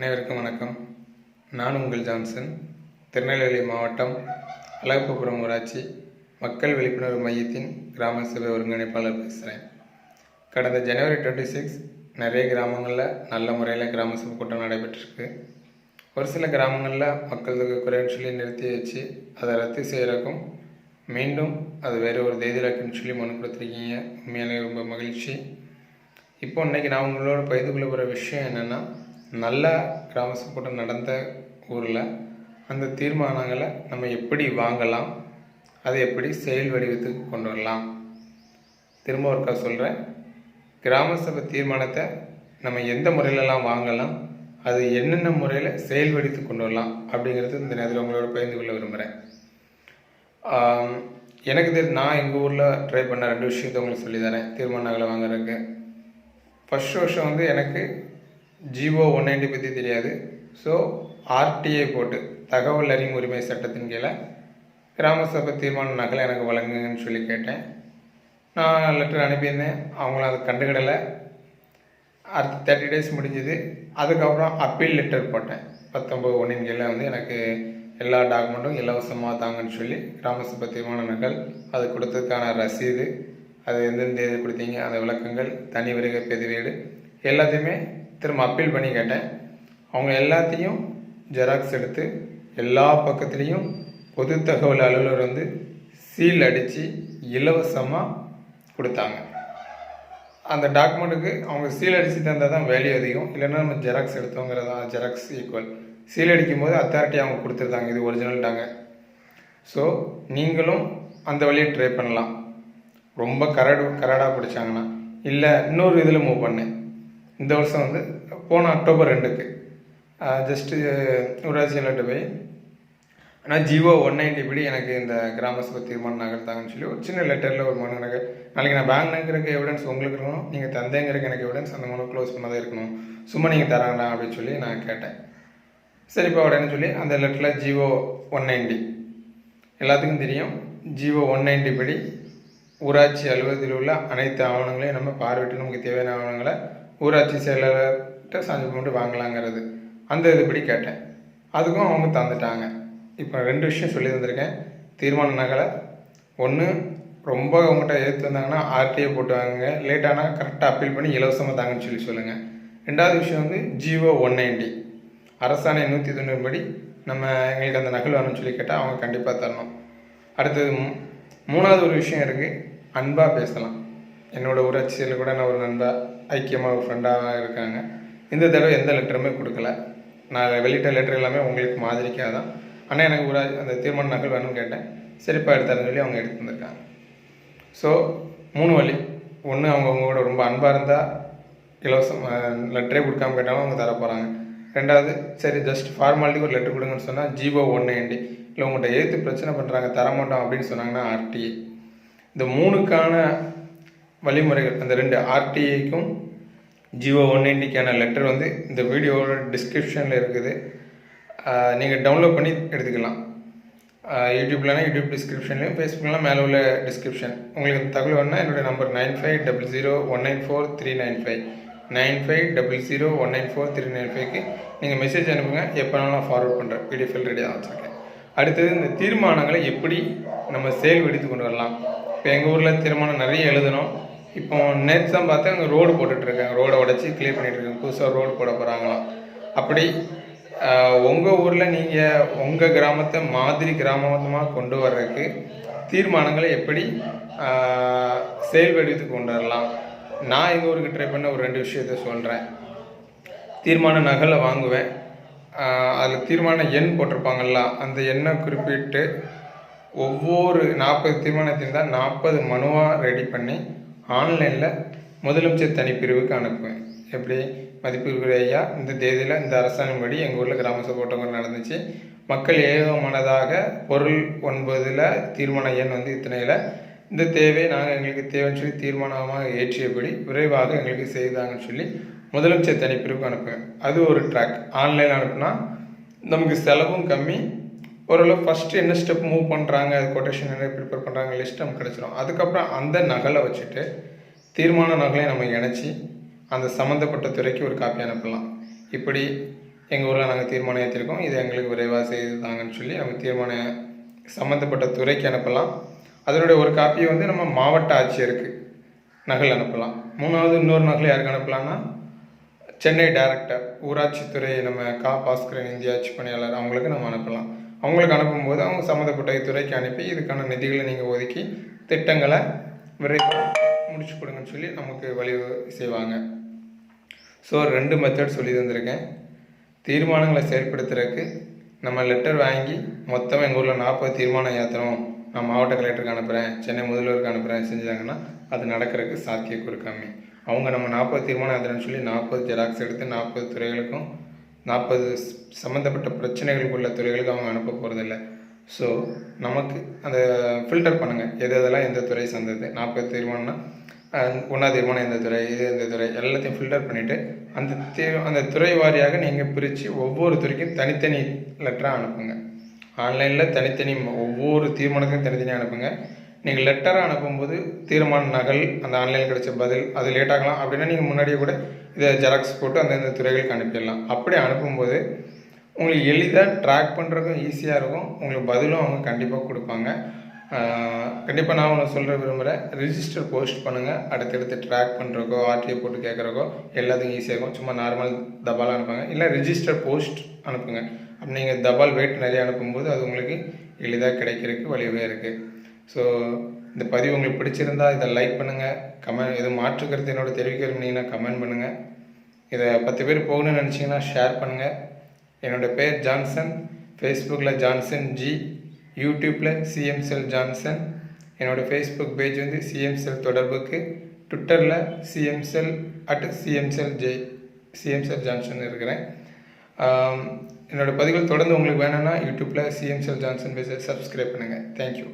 அனைவருக்கும் வணக்கம். நான் உங்கள் ஜான்சன். திருநெல்வேலி மாவட்டம் அழகப்பபுரம் ஊராட்சி மக்கள் விழிப்புணர்வு மையத்தின் கிராம சபை ஒருங்கிணைப்பாளர் பேசுகிறேன் கடந்த ஜனவரி டுவெண்ட்டி சிக்ஸ் நிறைய கிராமங்களில் நல்ல முறையில் கிராம சபை கூட்டம் நடைபெற்றிருக்கு. ஒரு சில கிராமங்களில் மக்கள் தொகை குறைன்னு சொல்லி நிறுத்தி வச்சு அதை ரத்து செய்கிறக்கும் மீண்டும் அது வேறு ஒரு தேதியில் சொல்லி மனு கொடுத்துருக்கீங்க. உண்மையாலே ரொம்ப மகிழ்ச்சி. இப்போ இன்றைக்கி நான் உங்களோட பகிர்ந்து கொள்ள போகிற விஷயம் என்னென்னா நல்ல கிராம சபை கூட்டம் நடந்த ஊரில் அந்த தீர்மானங்களை நம்ம எப்படி வாங்கலாம் அதை எப்படி செயல் வடிவத்துக்கு கொண்டு வரலாம். திரும்ப ஒருக்கா சொல்கிறேன் கிராம சபை தீர்மானத்தை நம்ம எந்த முறையிலலாம் வாங்கலாம் அது என்னென்ன முறையில் செயல் வடித்து கொண்டு வரலாம் அப்படிங்கிறது இந்த நேரத்தில் உங்களோட பகிர்ந்து கொள்ள விரும்புகிறேன் எனக்கு தெரிஞ்சு நான் எங்கள் ஊரில் ட்ரை பண்ண ரெண்டு விஷயத்தை உங்களுக்கு சொல்லி தரேன் தீர்மானங்களை வாங்குறதுக்கு. ஃபர்ஸ்ட் வருஷம் வந்து எனக்கு ஜிஓ ஒன் நைன்டி பற்றி தெரியாது ஸோ ஆர்டிஐ போட்டு தகவல் அறியும் உரிமை சட்டத்தின் கீழே கிராம சபை தீர்மான நகலை எனக்கு வழங்குங்கன்னு சொல்லி கேட்டேன். நான் லெட்டர் அனுப்பியிருந்தேன். அவங்களும் அதை கண்டுக்கிடலை. அடுத்த தேர்ட்டி டேஸ் முடிஞ்சுது. அதுக்கப்புறம் அப்பீல் லெட்டர் போட்டேன். பத்தொம்பது ஒன்றின் கீழே வந்து எனக்கு எல்லா டாக்குமெண்ட்டும் இலவசமாக தாங்கன்னு சொல்லி கிராம சபை தீர்மான நகல் அது கொடுத்ததுக்கான ரசீது அது எந்தெந்த தேதி கொடுத்தீங்க அந்த விளக்கங்கள் தனி வருகை பதிவேடு எல்லாத்தையுமே திரும்ப அப்பீல் பண்ணி கேட்டேன். அவங்க எல்லாத்தையும் ஜெராக்ஸ் எடுத்து எல்லா பக்கத்துலேயும் பொது தகவல் அலுவலர் வந்து சீல் அடித்து இலவசமாக கொடுத்தாங்க. அந்த டாக்குமெண்ட்டுக்கு அவங்க சீல் அடித்து தந்தால் தான் வேல்யூ அதிகம். இல்லைன்னா நம்ம ஜெராக்ஸ் எடுத்தோங்கிறது? தான் ஜெராக்ஸ் ஈக்குவல் சீல் அடிக்கும் போது அத்தாரிட்டி அவங்க கொடுத்துருந்தாங்க. இது ஒரிஜினல்ட்டாங்க ஸோ நீங்களும் அந்த வழியை ட்ரை பண்ணலாம். ரொம்ப கரடு கரடாக பிடிச்சாங்கன்னா. இல்லை இன்னொரு இதில் மூவ் பண்ணேன் இந்த வருஷம் வந்து போன அக்டோபர் ரெண்டுக்கு ஜஸ்ட்டு ஊராட்சியில்கிட்ட போய் ஆனால் ஜியோ ஒன் நைன்டி படி எனக்கு இந்த கிராம சபை தீர்மானம் நகர்த்தாங்கன்னு சொல்லி ஒரு சின்ன லெட்டரில் ஒரு மனு நகர் நாளைக்கு நான் பேங்க் நகருக்கு எவிடன்ஸ் உங்களுக்கு இருக்கணும் நீங்கள் தந்தைங்கிறக்கு எனக்கு எவிடன்ஸ் அந்த மனு க்ளோஸ் பண்ணதே இருக்கணும். சும்மா நீங்கள் தராங்களா அப்படின்னு சொல்லி நான் கேட்டேன். சரிப்பா உடனே சொல்லி அந்த லெட்டரில் ஜியோ ஒன் நைன்டி எல்லாத்துக்கும் தெரியும் ஜியோ ஒன் நைன்டி படி ஊராட்சி அலுவலகத்தில் உள்ள அனைத்து ஆவணங்களையும் நம்ம பார்வையிட்டு நமக்கு தேவையான ஆவணங்களை ஊராட்சி செயலாளர்கிட்ட சாஞ்சு போட்டு வாங்கலாங்கிறது. அந்த இதுபடி கேட்டேன். அதுக்கும் அவங்க தந்துட்டாங்க. இப்போ ரெண்டு விஷயம் சொல்லி தந்திருக்கேன். தீர்மான நகலை. ஒன்று ரொம்ப அவங்ககிட்ட எதிர்த்து வந்தாங்கன்னா ஆர்டிஐ போட்டு வாங்குங்க. லேட்டானா கரெக்டாக அப்பீல் பண்ணி இலவசமாக தாங்கன்னு சொல்லி சொல்லுங்கள் ரெண்டாவது விஷயம் வந்து ஜிஓ ஒன் நைன்டி அரசாணை நூற்றி தொண்ணூறு படி நம்ம எங்களுக்கு அந்த நகல் வேணும்னு சொல்லி கேட்டால் அவங்க கண்டிப்பாக தரணும். அடுத்தது மூணாவது ஒரு விஷயம் இருக்குது அன்பாக பேசலாம். என்னோட ஊராட்சியில் கூட நான் ஒரு நண்பா ஐக்கியமாக ஒரு ஃப்ரெண்டாக இருக்காங்க. இந்த தடவை எந்த லெட்டருமே கொடுக்கல. நான் வெளியிட்ட லெட்டர் எல்லாமே உங்களுக்கு மாதிரிக்காக தான் ஆனால் எனக்கு ஊரா அந்த தீர்மான நகல் வேணும்னு கேட்டேன். சரிப்பா எடுத்தாருன்னு சொல்லி அவங்க எடுத்து வந்திருக்காங்க. ஸோ மூணு வழி. ஒன்று அவங்க கூட ரொம்ப அன்பாக இருந்தால் இலவசம் லெட்டரே கொடுக்காம கேட்டாலும் அவங்க தர போகிறாங்க ரெண்டாவது சரி ஜஸ்ட் ஃபார்மாலிட்டிக்கு ஒரு லெட்டர் கொடுங்கன்னு சொன்னால் ஜிஓ ஒன் ஏண்டி இல்லை உங்கள்கிட்ட ஏற்று பிரச்சனை பண்ணுறாங்க தரமாட்டோம் அப்படின்னு சொன்னாங்கன்னா ஆர்டிஐ இந்த மூணுக்கான வழிமுறைகள் அந்த ரெண்டு ஆர்டிஐக்கும் ஜியோ ஒன் எயிட்டிக்கான லெட்டர் வந்து இந்த வீடியோவோட டிஸ்கிரிப்ஷனில் இருக்குது. நீங்கள் டவுன்லோட் பண்ணி எடுத்துக்கலாம். யூடியூப்லனா யூடியூப் டிஸ்கிரிப்ஷன்லையும் ஃபேஸ்புக்லாம் மேலே உள்ள டிஸ்கிரிப்ஷன் உங்களுக்கு இந்த தகவல் வேணால் என்னுடைய number nine five double zero one nine four three nine five nine five double zero one nine four three nine ஃபைவ்க்கு நீங்கள் மெசேஜ் அனுப்புங்க. எப்போனாலும் நான் ஃபார்வர்ட் பண்ணுறேன் பிடிஎஃப் ரெடி தான் வச்சுருக்கேன். அடுத்தது இந்த தீர்மானங்களை எப்படி நம்ம செயல் வெடித்து கொண்டு வரலாம்? இப்போ எங்கள் ஊரில் தீர்மானம் நிறைய எழுதணும். இப்போ நேற்று தான் பார்த்தா அங்கே ரோடு போட்டுட்ருக்காங்க. ரோடை உடச்சி கிளியர் பண்ணிட்டு இருக்காங்க புதுசாக ரோடு போட போகிறாங்களாம் அப்படி உங்கள் ஊரில் நீங்கள் உங்கள் கிராமத்தை மாதிரி கிராமமாக கொண்டு வர்றதுக்கு தீர்மானங்களை எப்படி செயல்படுத்தி கொண்டு வரலாம்? நான் எங்கள் ஊருக்கு ட்ரை பண்ண ஒரு ரெண்டு விஷயத்த சொல்கிறேன் தீர்மான நகலை வாங்குவேன். அதில் தீர்மான எண் போட்டிருப்பாங்கள்ல அந்த எண்ணை குறிப்பிட்டு ஒவ்வொரு நாற்பது தீர்மானத்தையும் தான் நாற்பது மனுவாக ரெடி பண்ணி ஆன்லைனில் முதலமைச்சர் தனிப்பிரிவுக்கு அனுப்புவேன். எப்படி? மதிப்பிற்குரிய ஐயா இந்த தேதியில் இந்த அரசாணைப்படி எங்கள் ஊரில் கிராம சபை நடந்துச்சு. மக்கள் ஏகமானதாக பொருள் ஒன்பதில் தீர்மான எண் வந்து இத்தனையில் இந்த தேவை நாங்கள் எங்களுக்கு தேவைன்னு சொல்லி தீர்மானமாக ஏற்றியபடி விரைவாக எங்களுக்கு செய்தாங்கன்னு சொல்லி முதலமைச்சர் தனிப்பிரிவுக்கு அனுப்புவேன். அது ஒரு ட்ராக் ஆன்லைன் அனுப்புனா நமக்கு செலவும் கம்மி ஓரளவு ஃபஸ்ட்டு என்ன ஸ்டெப் மூவ் பண்ணுறாங்க அது கொட்டேஷன் என்ன ப்ரிப்பேர் பண்ணுறாங்க லிஸ்ட் நமக்கு கிடச்சிரும். அதுக்கப்புறம் அந்த நகலை வச்சுட்டு தீர்மான நகலை நம்ம இணைச்சி அந்த சம்மந்தப்பட்ட துறைக்கு ஒரு காப்பி அனுப்பலாம். இப்படி எங்கள் ஊரில் நாங்கள் தீர்மானம் ஏற்றிருக்கோம் இது எங்களுக்கு விரைவாக செய்து தாங்கன்னு சொல்லி நம்ம தீர்மானம் சம்மந்தப்பட்ட துறைக்கு அனுப்பலாம். அதனுடைய ஒரு காப்பியை வந்து நம்ம மாவட்ட ஆட்சியருக்கு நகல் அனுப்பலாம். மூணாவது இன்னொரு நகல் யாருக்கு அனுப்பலாம்னா சென்னை டைரக்டர் ஊராட்சித்துறை நம்ம கா பாஸ்கரன் இந்திய ஆட்சி பணியாளர் அவங்களுக்கு நம்ம அனுப்பலாம். அவங்களுக்கு அனுப்பும்போது அவங்க சம்மந்தப்பட்ட துறைக்கு அனுப்பி இதுக்கான நிதிகளை நீங்கள் ஒதுக்கி திட்டங்களை விரைவாக முடிச்சு கொடுங்கன்னு சொல்லி நமக்கு வழி செய்வாங்க. ஸோ ரெண்டு மெத்தட் சொல்லி தந்திருக்கேன். தீர்மானங்களை செயற்படுத்துறதுக்கு நம்ம லெட்டர் வாங்கி மொத்தமாக எங்கள் ஊரில் நாற்பது தீர்மானம் ஏற்றணும் நான் மாவட்ட கலெக்டருக்கு அனுப்புகிறேன் சென்னை முதல்வருக்கு அனுப்புகிறேன் செஞ்சாங்கன்னா அது நடக்கிறதுக்கு சாத்தியக்கூறு கம்மி. அவங்க நம்ம நாற்பது தீர்மானம் ஏற்றுறேன்னு சொல்லி நாற்பது ஜெராக்ஸ் எடுத்து நாற்பது துறைகளுக்கும் நாற்பது சம்மந்தப்பட்ட பிரச்சனைகளுக்குள்ள துறைகளுக்கு அவங்க அனுப்ப போகிறதில்ல ஸோ நமக்கு அந்த ஃபில்டர் பண்ணுங்கள் எது எதெல்லாம் எந்த துறை சார்ந்தது? நாற்பது தீர்மானம்னா ஒன்றா தீர்மானம் எந்த துறை இது எந்த துறை எல்லாத்தையும் ஃபில்டர் பண்ணிவிட்டு அந்த தீ அந்த துறை வாரியாக நீங்கள் பிரித்து ஒவ்வொரு துறைக்கும் தனித்தனி லெட்டராக அனுப்புங்க. ஆன்லைனில் தனித்தனி ஒவ்வொரு தீர்மானத்துக்கும் தனித்தனியாக அனுப்புங்க. நீங்கள் லெட்டராக அனுப்பும்போது தீர்மான நகல் அந்த ஆன்லைனில் கிடைச்ச பதில் அது லேட் ஆகலாம். அப்படின்னா நீங்கள் முன்னாடியே கூட இதை ஜெராக்ஸ் போட்டு அந்தந்த துறைகளுக்கு அனுப்பிடலாம் அப்படி அனுப்பும்போது உங்களுக்கு எளிதாக ட்ராக் பண்ணுறதுக்கும் ஈஸியாக இருக்கும். உங்களுக்கு பதிலும் அவங்க கண்டிப்பாக கொடுப்பாங்க. கண்டிப்பாக நான் ஒன்று சொல்கிற விரும்புகிறேன் ரிஜிஸ்டர் போஸ்ட் பண்ணுங்கள் அடுத்தடுத்து ட்ராக் பண்ணுறக்கோ ஆர்டிஐ போட்டு கேட்குறக்கோ எல்லாத்துக்கும் ஈஸியாக இருக்கும். சும்மா நார்மல் தபால் அனுப்புங்க. இல்லை ரிஜிஸ்டர் போஸ்ட் அனுப்புங்க. அப்படி நீங்கள் தபால் வெயிட் நிறைய அனுப்பும்போது அது உங்களுக்கு எளிதாக கிடைக்கிறதுக்கு வழிவே இருக்குது ஸோ இந்த பதிவு உங்களுக்கு பிடிச்சிருந்தா இதை லைக் பண்ணுங்கள் கமெண்ட் எதுவும் மாற்று கருத்து என்னோட தெரிவிக்க விரும்புனீங்கன்னா கமெண்ட் பண்ணுங்கள் இதை பத்து பேர் போகணும்னு நினச்சிங்கன்னா ஷேர் பண்ணுங்கள் என்னோடய பேர் ஜான்சன். ஃபேஸ்புக்கில் ஜான்சன் ஜி யூடியூப்பில் சிஎம் செல் ஜான்சன். என்னோடய ஃபேஸ்புக் பேஜ் வந்து சிஎம் செல் தொடர்புக்கு. ட்விட்டரில் CM cell at CM cell J CM cell Johnson இருக்கிறேன். என்னோடய பதிவுகள் தொடர்ந்து உங்களுக்கு வேணும்னா யூடியூப்பில் சிஎம் செல் ஜான்சன் பேஜை சப்ஸ்கிரைப் பண்ணுங்கள் தேங்க்யூ